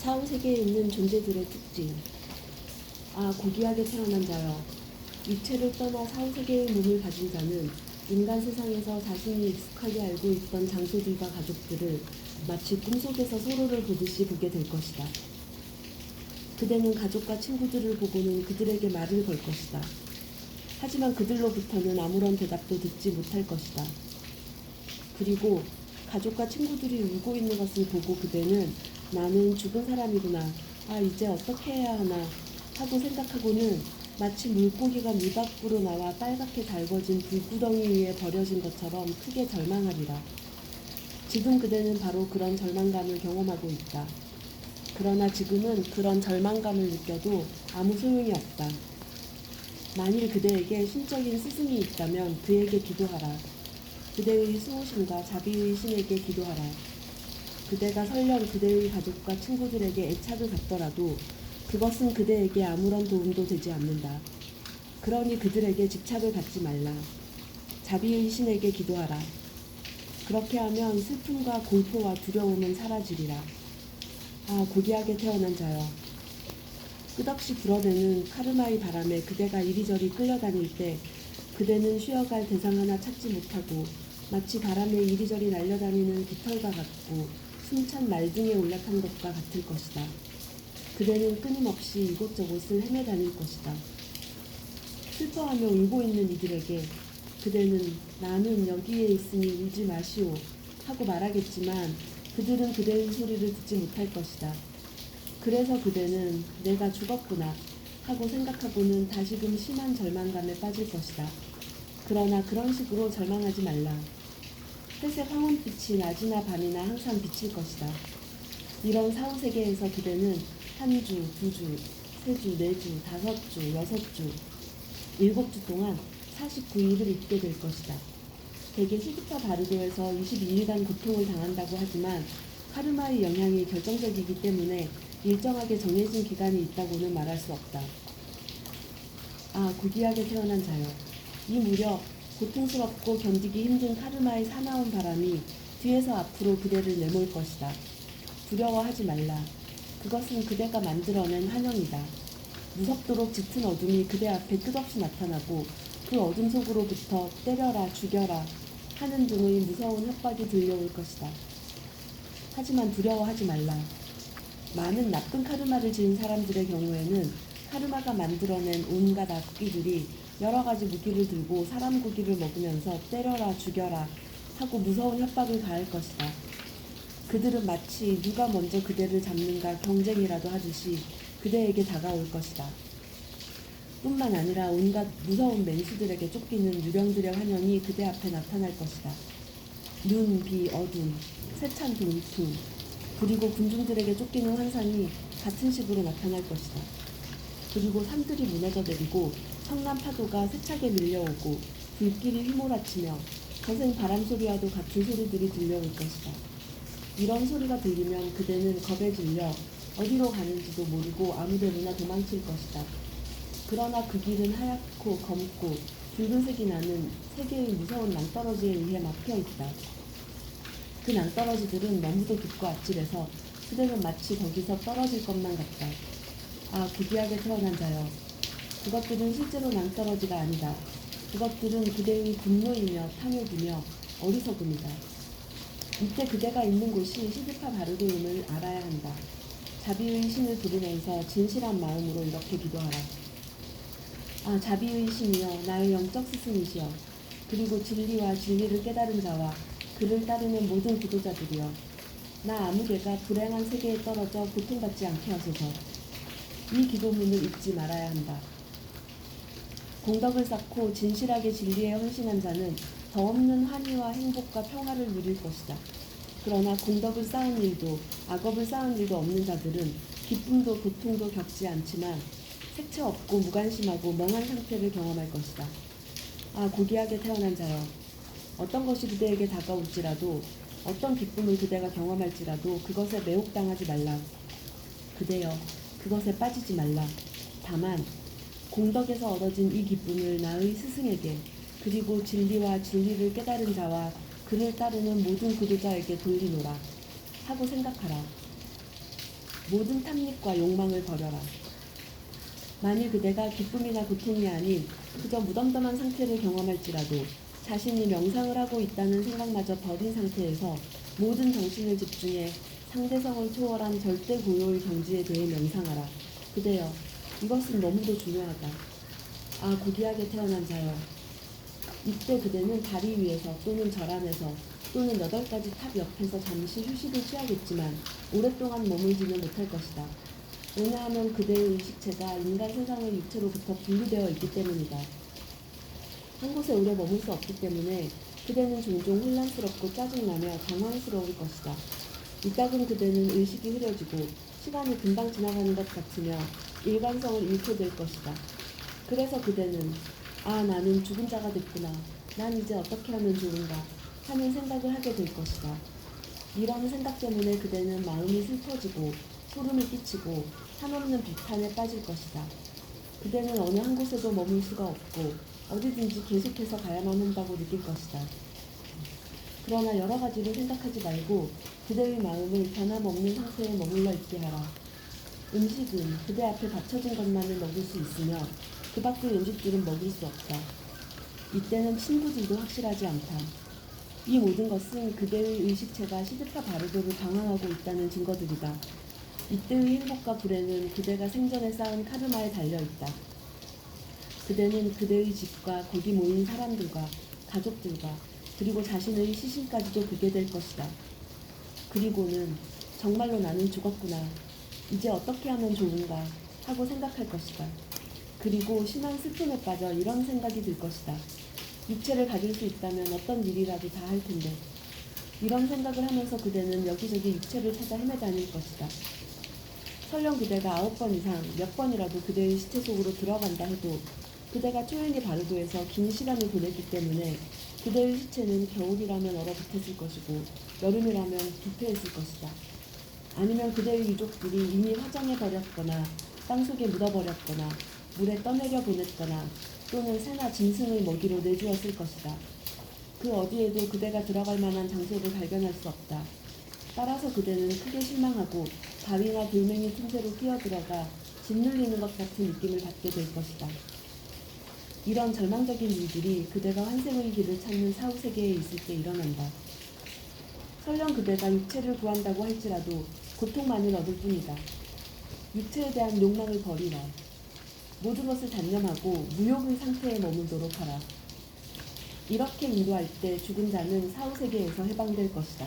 사후 세계에 있는 존재들의 특징. 아, 고귀하게 태어난 자여. 육체를 떠나 사후 세계의 몸을 가진 자는 인간 세상에서 자신이 익숙하게 알고 있던 장소들과 가족들을 마치 꿈속에서 서로를 보듯이 보게 될 것이다. 그대는 가족과 친구들을 보고는 그들에게 말을 걸 것이다. 하지만 그들로부터는 아무런 대답도 듣지 못할 것이다. 그리고 가족과 친구들이 울고 있는 것을 보고 그대는 나는 죽은 사람이구나. 아, 이제 어떻게 해야 하나. 하고 생각하고는 마치 물고기가 물 밖으로 나와 빨갛게 달궈진 불구덩이 위에 버려진 것처럼 크게 절망하리라. 지금 그대는 바로 그런 절망감을 경험하고 있다. 그러나 지금은 그런 절망감을 느껴도 아무 소용이 없다. 만일 그대에게 신적인 스승이 있다면 그에게 기도하라. 그대의 수호신과 자비의 신에게 기도하라. 그대가 설령 그대의 가족과 친구들에게 애착을 갖더라도 그것은 그대에게 아무런 도움도 되지 않는다. 그러니 그들에게 집착을 갖지 말라. 자비의 신에게 기도하라. 그렇게 하면 슬픔과 공포와 두려움은 사라지리라. 아, 고귀하게 태어난 자여. 끝없이 불어대는 카르마의 바람에 그대가 이리저리 끌려다닐 때 그대는 쉬어갈 대상 하나 찾지 못하고 마치 바람에 이리저리 날려다니는 깃털과 같고 숨찬 말 등에 올라탄 것과 같을 것이다. 그대는 끊임없이 이곳저곳을 헤매다닐 것이다. 슬퍼하며 울고 있는 이들에게 그대는 나는 여기에 있으니 울지 마시오 하고 말하겠지만 그들은 그대의 소리를 듣지 못할 것이다. 그래서 그대는 내가 죽었구나 하고 생각하고는 다시금 심한 절망감에 빠질 것이다. 그러나 그런 식으로 절망하지 말라. 회색 황혼빛이 낮이나 밤이나 항상 비칠 것이다. 이런 사후세계에서 그대는 한 주, 두 주, 세 주, 네 주, 다섯 주, 여섯 주, 일곱 주 동안 49일을 있게 될 것이다. 대개 시기파 바르도에서 22일간 고통을 당한다고 하지만 카르마의 영향이 결정적이기 때문에 일정하게 정해진 기간이 있다고는 말할 수 없다. 아, 고귀하게 태어난 자여. 이 무렵 고통스럽고 견디기 힘든 카르마의 사나운 바람이 뒤에서 앞으로 그대를 내몰 것이다. 두려워하지 말라. 그것은 그대가 만들어낸 환영이다. 무섭도록 짙은 어둠이 그대 앞에 끝없이 나타나고 그 어둠 속으로부터 때려라, 죽여라 하는 등의 무서운 협박이 들려올 것이다. 하지만 두려워하지 말라. 많은 나쁜 카르마를 지은 사람들의 경우에는 카르마가 만들어낸 온갖 악귀들이 여러 가지 무기를 들고 사람 고기를 먹으면서 때려라, 죽여라 하고 무서운 협박을 가할 것이다. 그들은 마치 누가 먼저 그대를 잡는가 경쟁이라도 하듯이 그대에게 다가올 것이다. 뿐만 아니라 온갖 무서운 맹수들에게 쫓기는 유령들의 환영이 그대 앞에 나타날 것이다. 눈, 비, 어둠, 세찬 동풍, 그리고 군중들에게 쫓기는 환상이 같은 식으로 나타날 것이다. 그리고 산들이 무너져 내리고 청남 파도가 세차게 밀려오고 불길이 휘몰아치며 거센 바람 소리와도 같은 소리들이 들려올 것이다. 이런 소리가 들리면 그대는 겁에 질려 어디로 가는지도 모르고 아무데로나 도망칠 것이다. 그러나 그 길은 하얗고 검고 붉은색이 나는 세 개의 무서운 낭떠러지에 의해 막혀 있다. 그 낭떠러지들은 너무도 깊고 아찔해서 그대는 마치 거기서 떨어질 것만 같다. 아, 부귀하게 태어난 자여. 그것들은 실제로 낭떠러지가 아니다. 그것들은 그대의 분노이며 탐욕이며 어리석음이다. 이때 그대가 있는 곳이 시드파 바르고임을 알아야 한다. 자비의 신을 부르면서 진실한 마음으로 이렇게 기도하라. 아, 자비의 신이여, 나의 영적 스승이시여, 그리고 진리와 진리를 깨달은 자와 그를 따르는 모든 기도자들이여, 나 아무개가 불행한 세계에 떨어져 고통받지 않게 하소서. 이 기도문을 잊지 말아야 한다. 공덕을 쌓고 진실하게 진리에 헌신한 자는 더 없는 환희와 행복과 평화를 누릴 것이다. 그러나 공덕을 쌓은 일도 악업을 쌓은 일도 없는 자들은 기쁨도 고통도 겪지 않지만 색채 없고 무관심하고 멍한 상태를 경험할 것이다. 아 고귀하게 태어난 자여 어떤 것이 그대에게 다가올지라도 어떤 기쁨을 그대가 경험할지라도 그것에 매혹당하지 말라. 그대여 그것에 빠지지 말라. 다만 공덕에서 얻어진 이 기쁨을 나의 스승에게 그리고 진리와 진리를 깨달은 자와 그를 따르는 모든 구도자에게 돌리노라 하고 생각하라. 모든 탐닉과 욕망을 버려라. 만일 그대가 기쁨이나 고통이 아닌 그저 무덤덤한 상태를 경험할지라도 자신이 명상을 하고 있다는 생각마저 버린 상태에서 모든 정신을 집중해 상대성을 초월한 절대 고요의 경지에 대해 명상하라. 그대여, 이것은 너무도 중요하다. 아, 고귀하게 태어난 자여. 이때 그대는 다리 위에서 또는 절 안에서 또는 여덟 가지 탑 옆에서 잠시 휴식을 취하겠지만 오랫동안 머물지는 못할 것이다. 왜냐하면 그대의 의식체가 인간 세상의 육체로부터 분리되어 있기 때문이다. 한 곳에 오래 머물 수 없기 때문에 그대는 종종 혼란스럽고 짜증나며 당황스러울 것이다. 이따금 그대는 의식이 흐려지고 시간이 금방 지나가는 것 같으며 일관성을 잃게 될 것이다. 그래서 그대는 아 나는 죽은 자가 됐구나. 난 이제 어떻게 하면 좋은가 하는 생각을 하게 될 것이다. 이런 생각 때문에 그대는 마음이 슬퍼지고 소름이 끼치고 한없는 비탄에 빠질 것이다. 그대는 어느 한 곳에도 머물 수가 없고 어디든지 계속해서 가야만 한다고 느낄 것이다. 그러나 여러 가지를 생각하지 말고 그대의 마음을 변함없는 상태에 머물러 있게 하라. 음식은 그대 앞에 받쳐진 것만을 먹을 수 있으며 그 밖의 음식들은 먹을 수 없다. 이때는 친구들도 확실하지 않다. 이 모든 것은 그대의 의식체가 시드타 바르도를 방황하고 있다는 증거들이다. 이때의 행복과 불행은 그대가 생전에 쌓은 카르마에 달려있다. 그대는 그대의 집과 거기 모인 사람들과 가족들과 그리고 자신의 시신까지도 보게 될 것이다. 그리고는 정말로 나는 죽었구나. 이제 어떻게 하면 좋은가 하고 생각할 것이다. 그리고 심한 슬픔에 빠져 이런 생각이 들 것이다. 육체를 가질 수 있다면 어떤 일이라도 다 할 텐데. 이런 생각을 하면서 그대는 여기저기 육체를 찾아 헤매다닐 것이다. 설령 그대가 아홉 번 이상 몇 번이라도 그대의 시체 속으로 들어간다 해도 그대가 초연히 바르도에서 긴 시간을 보냈기 때문에 그대의 시체는 겨울이라면 얼어붙었을 것이고 여름이라면 부패했을 것이다. 아니면 그대의 유족들이 이미 화장해 버렸거나 땅 속에 묻어버렸거나 물에 떠내려 보냈거나 또는 새나 짐승의 먹이로 내주었을 것이다. 그 어디에도 그대가 들어갈 만한 장소를 발견할 수 없다. 따라서 그대는 크게 실망하고 바위나 돌멩이 틈새로 끼어들어가 짓눌리는 것 같은 느낌을 받게 될 것이다. 이런 절망적인 일들이 그대가 환생의 길을 찾는 사후 세계에 있을 때 일어난다. 설령 그대가 육체를 구한다고 할지라도 고통만을 얻을 뿐이다. 육체에 대한 욕망을 버리라. 모든 것을 단념하고 무욕의 상태에 머물도록 하라. 이렇게 인도할 때 죽은 자는 사후 세계에서 해방될 것이다.